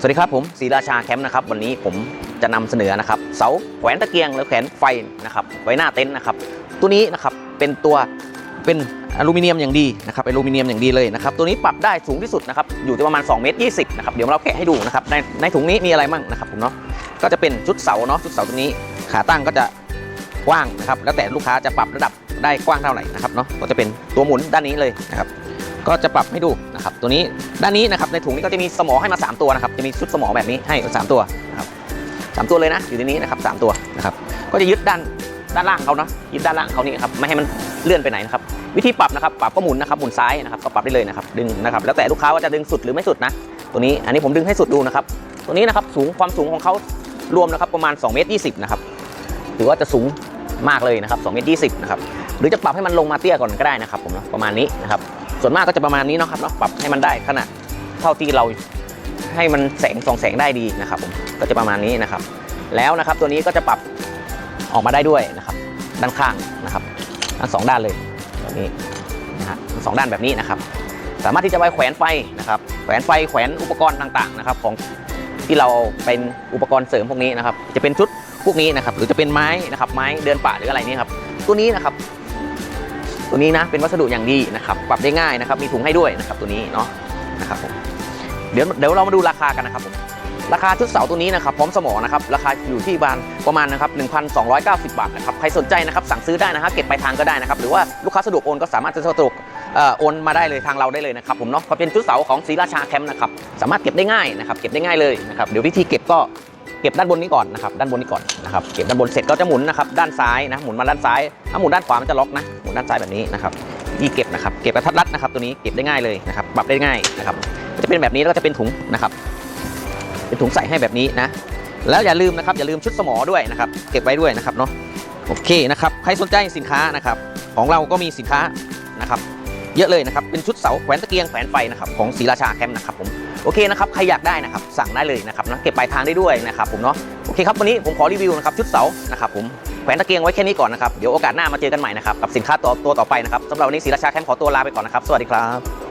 สวัสดีครับผมศรีราชาแคมป์นะครับวันนี้ผมจะนำเสนอนะครับเสาแขวนตะเกียงและแขวนไฟนะครับไว้หน้าเต็นท์นะครับตัวนี้นะครับเป็นตัวเป็นอลูมิเนียมอย่างดีนะครับอลูมิเนียมอย่างดีเลยนะครับตัวนี้ปรับได้สูงที่สุดนะครับอยู่ที่ประมาณ2เมตร20นะครับเดี๋ยวเราแกะให้ดูนะครับในในถุงนี้มีอะไรมั่งนะครับผมเนาะก็จะเป็นชุดเสาเนาะชุดเสาตัวนี้ขาตั้งก็จะกว้างนะครับแล้วแต่ลูกค้าจะปรับระดับได้กว้างเท่าไหร่นะครับเนาะก็จะเป็นตัวหมุนด้านนี้เลยนะครับ ก็จะปรับให้ดูนะครับตัวนี้ด้านนี้นะครับในถุงนี้ก็จะมีสมอให้มา 3 ตัวนะครับจะมีชุดสมอแบบนี้ให้ 3 ตัวนะครับสามตัวเลยนะอยู่ในนี้นะครับสามตัวนะครับก็จะยึดด้านด้านล่างเขาเนาะยึดด้านล่างเขานี่ครับไม่ให้มันเลื่อนไปไหนนะครับวิธีปรับนะครับปรับก็หมุนนะครับหมุนซ้ายนะครับก็ปรับได้เลยนะครับดึงนะครับแล้วแต่ลูกค้าว่าจะดึงสุดหรือไม่สุดนะตัวนี้อันนี้ผมดึงให้สุดดูนะครับตัวนี้นะครับสูงความสูงของเขารวมนะครับประมาณ2เมตร20นะครับถือว่าจะสูงมากเลยนะครับ2เมตร20นะครับหรือจะปรับให้มันลงมาเตี้ยก่อนก็ได้นะครับผมนะประมาณนี้นะครับ ส่วนมากก็จะประมาณนี้เนาะครับเนาะปรับให้มันได้ขนาดเท่าที่เราให้มันแสงส่องแสงได้ดีนะครับผมก็จะประมาณนี้นะครับ แล้วนะครับตัวนี้ก็จะปรับออกมาได้ด้วยนะครับ ด้านข้างนะครับทั้งสองด้านเลยแบบนี้นะฮะทั้งสองด้านแบบนี้นะครับ สามารถที่จะไว้แขวนไฟนะครับแขวนไฟแขวนอุปกรณ์ต่างๆนะครับของที่เราเป็นอุปกรณ์เสริมพวกนี้นะครับ จะเป็นชุดพวกนี้นะครับ หรือจะเป็นไม้นะครับ ไม้เดินป่าหรืออะไรนี่ครับ ตัวนี้นะครับ ตัวนี้นะเป็นวัสดุอย่างดีนะครับปรับได้ง่ายนะครับมีถุงให้ด้วยนะครับตัวนี้เนาะนะครับผมเดี๋ยวเดี๋ยวเรามาดูราคากันนะครับผมราคาชุดเสาตัวนี้นะครับพร้อมสมอนะครับราคาอยู่ที่บานประมาณนะครับ1,290 บาทนะครับใครสนใจนะครับสั่งซื้อได้นะครับเก็บไปทางก็ได้นะครับหรือว่าลูกค้าสะดวกโอนก็สามารถจะสะดวกเอ่อโอนมาได้เลยทางเราได้เลยนะครับผมเนาะเพราะเป็นชุดเสาของศรีราชาแคมป์นะครับสามารถเก็บได้ง่ายนะครับเก็บได้ง่ายเลยนะครับเดี๋ยววิธีเก็บก็ เก็บด้านบนนี้ก่อนนะครับด้านบนนี้ก่อนนะครับเก็บด้านบนเสร็จก็จะหมุนนะครับด้านซ้ายนะหมุนมาด้านซ้ายถ้าหมุนด้านขวามันจะล็อกนะหมุนด้านซ้ายแบบนี้นะครับยี่เก็บนะครับเก็บกระทัดรัดนะครับตัวนี้เก็บได้ง่ายเลยนะครับปรับได้ง่ายนะครับจะเป็นแบบนี้แล้วก็จะเป็นถุงนะครับ เป็นถุงใส่ให้แบบนี้นะแล้วอย่าลืมนะครับอย่าลืมชุดสมอด้วยนะครับเก็บไว้ด้วยนะครับเนาะโอเคนะครับใครสนใจสินค้านะครับของเราก็มีสินค้านะครับ เยอะเลยนะครับ เป็นชุดเสาแขวนตะเกียงแขวนไฟนะครับของศรีราชาแคมป์นะครับผมโอเคนะครับใครอยากได้นะครับสั่งได้เลยนะครับนะเก็บปลายทางได้ด้วยนะครับผมเนาะโอเคครับวันนี้ผมขอรีวิวนะครับชุดเสานะครับผมแขวนตะเกียงไว้แค่นี้ก่อนนะครับเดี๋ยวโอกาสหน้ามาเจอกันใหม่นะครับกับสินค้าตัวตัวต่อไปนะครับสำหรับวันนี้ศรีราชาแคมป์ขอตัวลาไปก่อนนะครับสวัสดีครับ